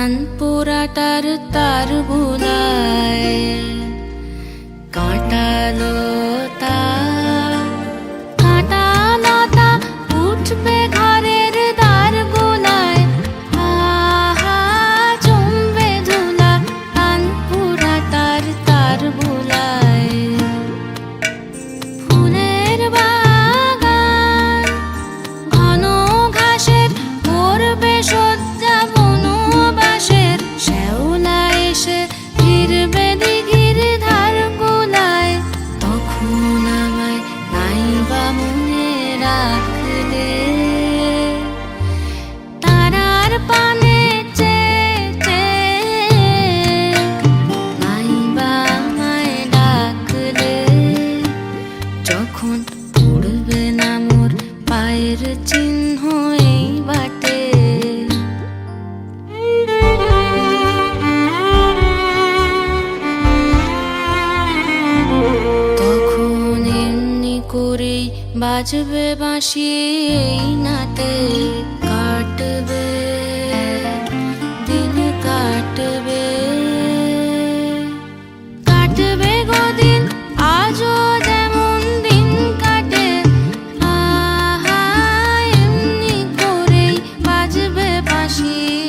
তান পোড়াটার তার বুলায় দিঘির ধার গোলায় তখন আমায় নাইবা মনে রাখলে। তারার পানে যখন বাজবে বাঁশি নাতে কাটবে, দিন কাটবে। কাটবে গদিন আজও যেমন দিন কাটে, আহা, এমনি করেই বাজবে বাঁশি।